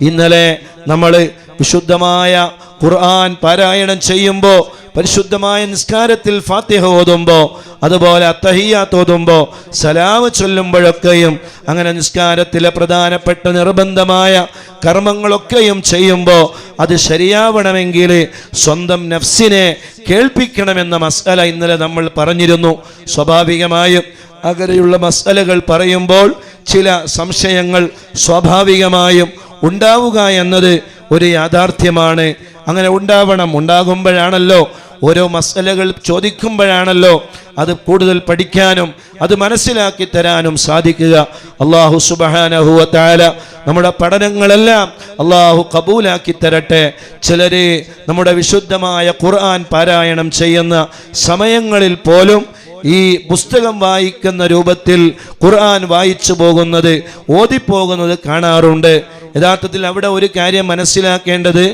ഇന്നലെ നമ്മൾ വിശുദ്ധമായ ഖുർആൻ പാരായണം ചെയ്യുമ്പോൾ പരിശുദ്ധമായ നിസ്കാരത്തിൽ ഫാത്തിഹ ഓതുമ്പോൾ അതുപോലെ അത്തഹിയാത്ത് ഓതുമ്പോൾ സലാവ് ചൊല്ലുമ്പോഴൊക്കെയും അങ്ങനെ നിസ്കാരത്തിലെ പ്രധാനപ്പെട്ട നിർബന്ധമായ കർമ്മങ്ങളൊക്കെയും ചെയ്യുമ്പോൾ അത് ശരിയാവണമെങ്കിൽ സ്വന്തം നഫ്സിനെ കേൾപ്പിക്കണമെന്ന മസാല ഇന്നലെ നമ്മൾ പറഞ്ഞിരുന്നു. സ്വാഭാവികമായും അകലെയുള്ള മസാലകൾ പറയുമ്പോൾ ചില സംശയങ്ങൾ സ്വാഭാവികമായും ഉണ്ടാവുക എന്നത് ഒരു യാഥാർത്ഥ്യമാണ്. അങ്ങനെ ഉണ്ടാവണം ഉണ്ടാകുമ്പോഴാണല്ലോ ഓരോ മസലകൾ ചോദിക്കുമ്പോഴാണല്ലോ അത് കൂടുതൽ പഠിക്കാനും അത് മനസ്സിലാക്കി തരാനും സാധിക്കുക. അള്ളാഹു സുബാനഹുല നമ്മുടെ പഠനങ്ങളെല്ലാം അള്ളാഹു കബൂലാക്കി തരട്ടെ. ചിലരെ നമ്മുടെ വിശുദ്ധമായ ഖുർആൻ പാരായണം ചെയ്യുന്ന സമയങ്ങളിൽ പോലും ഈ പുസ്തകം വായിക്കുന്ന രൂപത്തിൽ ഖുർആൻ വായിച്ചു പോകുന്നത് ഓതിപ്പോകുന്നത് കാണാറുണ്ട്. യഥാർത്ഥത്തിൽ അവിടെ ഒരു കാര്യം മനസ്സിലാക്കേണ്ടത്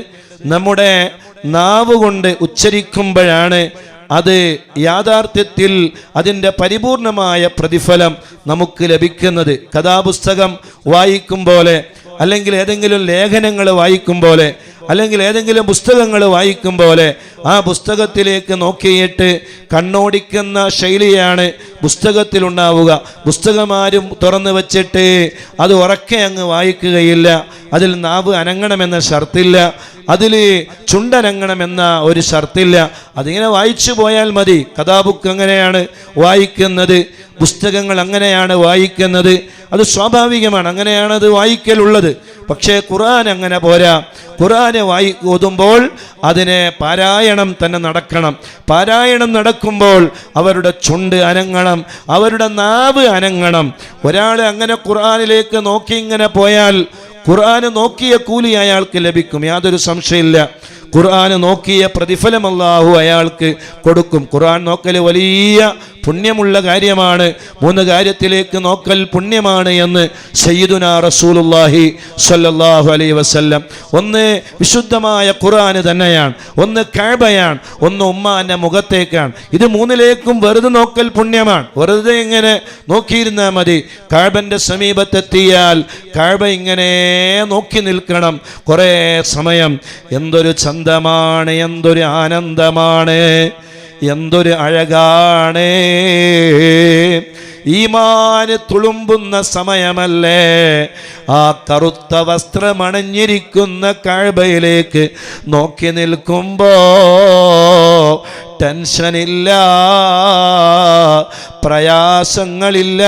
നമ്മുടെ നാവ് കൊണ്ട് ഉച്ചരിക്കുമ്പോഴാണ് അത് യാഥാർത്ഥ്യത്തിൽ അതിന്റെ പരിപൂർണമായ പ്രതിഫലം നമുക്ക് ലഭിക്കുന്നത്. കഥാപുസ്തകം വായിക്കും പോലെ അല്ലെങ്കിൽ ഏതെങ്കിലും ലേഖനങ്ങൾ വായിക്കും പോലെ അല്ലെങ്കിൽ ഏതെങ്കിലും പുസ്തകങ്ങൾ വായിക്കും പോലെ ആ പുസ്തകത്തിലേക്ക് നോക്കിയിട്ട് കണ്ണോടിക്കുന്ന ശൈലിയാണ് പുസ്തകത്തിലുണ്ടാവുക. പുസ്തകമാരും തുറന്നു വച്ചിട്ട് അത് ഉറക്കെ അങ്ങ് വായിക്കുകയില്ല. അതിൽ നാവ് അനങ്ങണമെന്ന ഷർത്തില്ല. അതിൽ ചുണ്ടനങ്ങണമെന്ന ഒരു ഷർത്തില്ല. അതിങ്ങനെ വായിച്ചു പോയാൽ മതി. കഥാബുക്ക് അങ്ങനെയാണ് വായിക്കുന്നത്. പുസ്തകങ്ങൾ അങ്ങനെയാണ് വായിക്കുന്നത്. അത് സ്വാഭാവികമാണ്. അങ്ങനെയാണ് അത് വായിക്കലുള്ളത്. പക്ഷേ ഖുറാൻ അങ്ങനെ പോരാ. ഖുറാനെ വായി ഓതുമ്പോൾ അതിനെ പാരായണം തന്നെ നടക്കണം. പാരായണം നടക്കുമ്പോൾ അവരുടെ ചുണ്ട് അനങ്ങണം. അവരുടെ നാവ് അനങ്ങണം. ഒരാൾ അങ്ങനെ ഖുറാനിലേക്ക് നോക്കി ഇങ്ങനെ പോയാൽ ഖുർആന് നോക്കിയ കൂലി അയാൾക്ക് ലഭിക്കും യാതൊരു സംശയമില്ല. ഖുർആന് നോക്കിയ പ്രതിഫലം അള്ളാഹു അയാൾക്ക് കൊടുക്കും. ഖുർആൻ നോക്കൽ വലിയ പുണ്യമുള്ള കാര്യമാണ്. മൂന്ന് കാര്യത്തിലേക്ക് നോക്കൽ പുണ്യമാണ് എന്ന് സയ്യിദുന റസൂലുല്ലാഹി സ്വല്ലല്ലാഹു അലൈഹി വസല്ലം. ഒന്ന് വിശുദ്ധമായ ഖുറാന് തന്നെയാണ്. ഒന്ന് കാബയാണ്. ഒന്ന് ഉമ്മാന്റെ മുഖത്തേക്കാണ്. ഇത് മൂന്നിലേക്കും വെറുതെ നോക്കൽ പുണ്യമാണ്. വെറുതെ ഇങ്ങനെ നോക്കിയിരുന്നാൽ മതി. കാബന്റെ സമീപത്തെത്തിയാൽ കാബ ഇങ്ങനെ നോക്കി നിൽക്കണം. കുറേ സമയം. എന്തൊരു ചന്തമാണ് എന്തൊരു ആനന്ദമാണ്. എന്തൊരു അഴകാണ്. ഈമാന് തുളുമ്പുന്ന സമയമല്ലേ. ആ കറുത്ത വസ്ത്രമണഞ്ഞിരിക്കുന്ന കാഴ്ബയിലേക്ക് നോക്കി നിൽക്കുമ്പോ ടെൻഷനില്ല പ്രയാസങ്ങളില്ല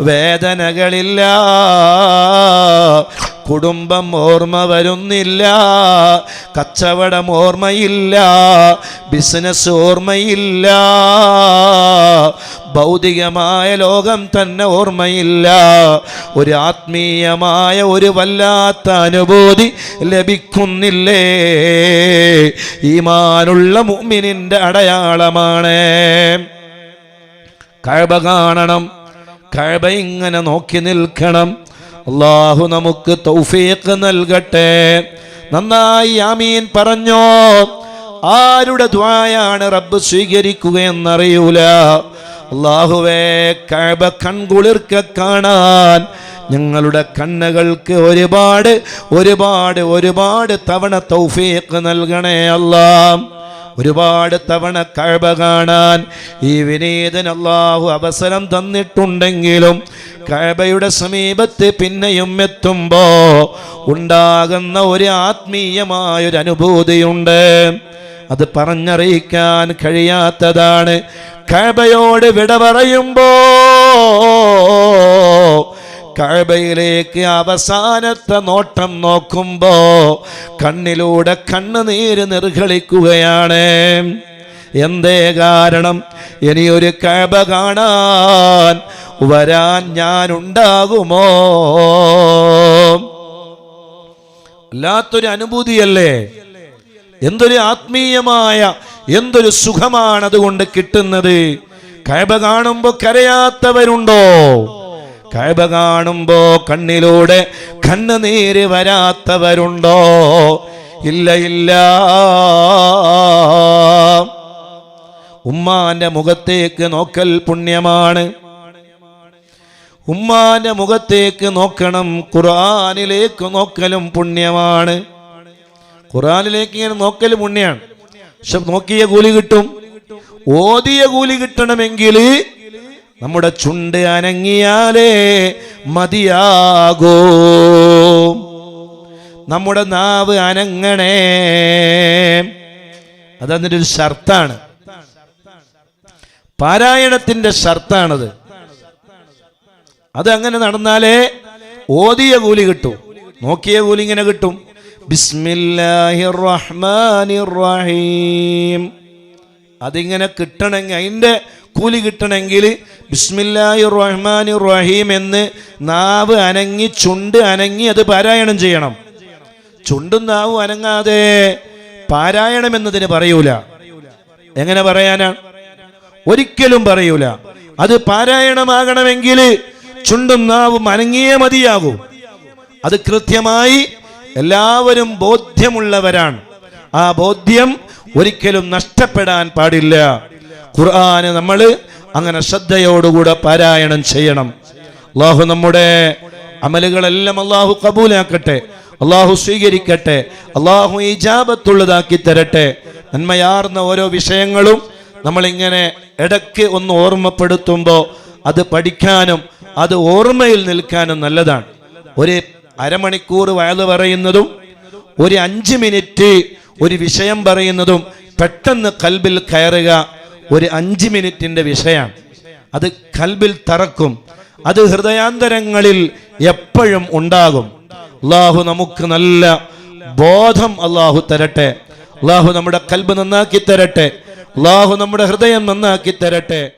വേദനകളില്ല. കുടുംബം ഓർമ്മ വരുന്നില്ല. കച്ചവടം ഓർമ്മയില്ല. ബിസിനസ് ഓർമ്മയില്ല. ഭൗതികമായ ലോകം തന്നെ ഓർമ്മയില്ല. ഒരു ആത്മീയമായ ഒരു വല്ലാത്ത അനുഭൂതി ലഭിക്കുന്നില്ലേ? ഈമാനുള്ള മുമ്മിനിന്റെ അടയാളമാണ്. കഴബ കാണണം. കഴബ ഇങ്ങനെ നോക്കി നിൽക്കണം. അള്ളാഹു നമുക്ക് തൗഫീഖ് നൽകട്ടെ. നന്നായി ആമീൻ പറഞ്ഞോ. ആരുടെ ദ്വായാണ് റബ്ബ് സ്വീകരിക്കുകയെന്നറിയൂല. അള്ളാഹുവേ കഴബ കൺകുളിർക്ക കാണാൻ ഞങ്ങളുടെ കണ്ണുകൾക്ക് ഒരുപാട് ഒരുപാട് ഒരുപാട് തവണ തൗഫീഖ് നൽകണേ അല്ലാ ഒരുപാട് തവണ കഴബ കാണാൻ ഈ വിനീതൻ അള്ളാഹു അവസരം തന്നിട്ടുണ്ടെങ്കിലും കഴബയുടെ സമീപത്ത് പിന്നെയും എത്തുമ്പോ ഉണ്ടാകുന്ന ഒരു ആത്മീയമായൊരു അനുഭൂതിയുണ്ട്. അത് പറഞ്ഞറിയിക്കാൻ കഴിയാത്തതാണ്. കഴബയോട് വിട പറയുമ്പോ കഴബയിലേക്ക് അവസാനത്തെ നോട്ടം നോക്കുമ്പോ കണ്ണിലൂടെ കണ്ണുനീര് നിർഗളിക്കുകയാണ് എന്തേ കാരണം? ഇനിയൊരു കഴബ കാണാൻ വരാൻ ഞാനുണ്ടാകുമോ? അല്ലാത്തൊരു അനുഭൂതിയല്ലേ? എന്തൊരു ആത്മീയമായ എന്തൊരു സുഖമാണ് അതുകൊണ്ട് കിട്ടുന്നത്? കഴബ കാണുമ്പോൾ കരയാത്തവരുണ്ടോ? കഴബ കാണുമ്പോ കണ്ണിലൂടെ കണ്ണുനീര് വരാത്തവരുണ്ടോ? ഇല്ല ഇല്ല. ഉമ്മാന്റെ മുഖത്തേക്ക് നോക്കൽ പുണ്യമാണ്. ഉമ്മാന്റെ മുഖത്തേക്ക് നോക്കണം ഖുറാനിലേക്ക് നോക്കലും പുണ്യമാണ്. ഖുറാനിലേക്ക് ഇങ്ങനെ നോക്കൽ പുണ്യാണ്. പക്ഷെ നോക്കിയ കൂലി കിട്ടും. ഓതിയ കൂലി കിട്ടണമെങ്കിൽ നമ്മുടെ ചുണ്ട് അനങ്ങിയാലേ മതിയാകോ. നമ്മുടെ നാവ് അനങ്ങണേ. അതതിന്റെ ഒരു ഷർത്താണ് പാരായണത്തിന്റെ ഷർത്താണത് അത് അങ്ങനെ നടന്നാലേ ഓതിയ കൂലി കിട്ടും. നോക്കിയ കൂലി ഇങ്ങനെ കിട്ടും. ബിസ്മില്ലാഹിർ റഹ്മാനിർ റഹീം. അതിങ്ങനെ കിട്ടണമെങ്കിൽ അതിന്റെ കൂലി കിട്ടണമെങ്കിൽ ബിസ്മില്ലായി റഹ്മാനിർ റഹീം എന്ന് നാവ് അനങ്ങി ചുണ്ട് അനങ്ങി അത് പാരായണം ചെയ്യണം. ചുണ്ടും നാവും അനങ്ങാതെ പാരായണം എന്നതിന് പറയൂല. എങ്ങനെ പറയാനാ? ഒരിക്കലും പറയൂല. അത് പാരായണമാകണമെങ്കിൽ ചുണ്ടും നാവും അനങ്ങിയേ മതിയാകൂ. അത് കൃത്യമായി എല്ലാവരും ബോധ്യമുള്ളവരാണ്. ആ ബോധ്യം ഒരിക്കലും നഷ്ടപ്പെടാൻ പാടില്ല. ഖുർആന് നമ്മൾ അങ്ങനെ ശ്രദ്ധയോടുകൂടെ പാരായണം ചെയ്യണം. അള്ളാഹു നമ്മുടെ അമലുകളെല്ലാം അള്ളാഹു കബൂലാക്കട്ടെ അള്ളാഹു സ്വീകരിക്കട്ടെ അള്ളാഹു ഇജാബത്തുള്ളതാക്കി തരട്ടെ. നന്മയാർന്ന ഓരോ വിഷയങ്ങളും നമ്മളിങ്ങനെ ഇടയ്ക്ക് ഒന്ന് ഓർമ്മപ്പെടുത്തുമ്പോൾ അത് പഠിക്കാനും അത് ഓർമ്മയിൽ നിൽക്കാനും നല്ലതാണ്. ഒരു അരമണിക്കൂർ വയത് പറയുന്നതും ഒരു അഞ്ച് മിനിറ്റ് ഒരു വിഷയം പറയുന്നതും പെട്ടെന്ന് കൽബിൽ കയറുക ഒരു അഞ്ച് മിനിറ്റിന്റെ വിഷയമാണ് അത് കൽബിൽ തറക്കും. അത് ഹൃദയാന്തരങ്ങളിൽ എപ്പോഴും ഉണ്ടാകും. അള്ളാഹു നമുക്ക് നല്ല ബോധം അള്ളാഹു തരട്ടെ. അള്ളാഹു നമ്മുടെ കൽബ് നന്നാക്കി തരട്ടെ. അള്ളാഹു നമ്മുടെ ഹൃദയം നന്നാക്കി തരട്ടെ.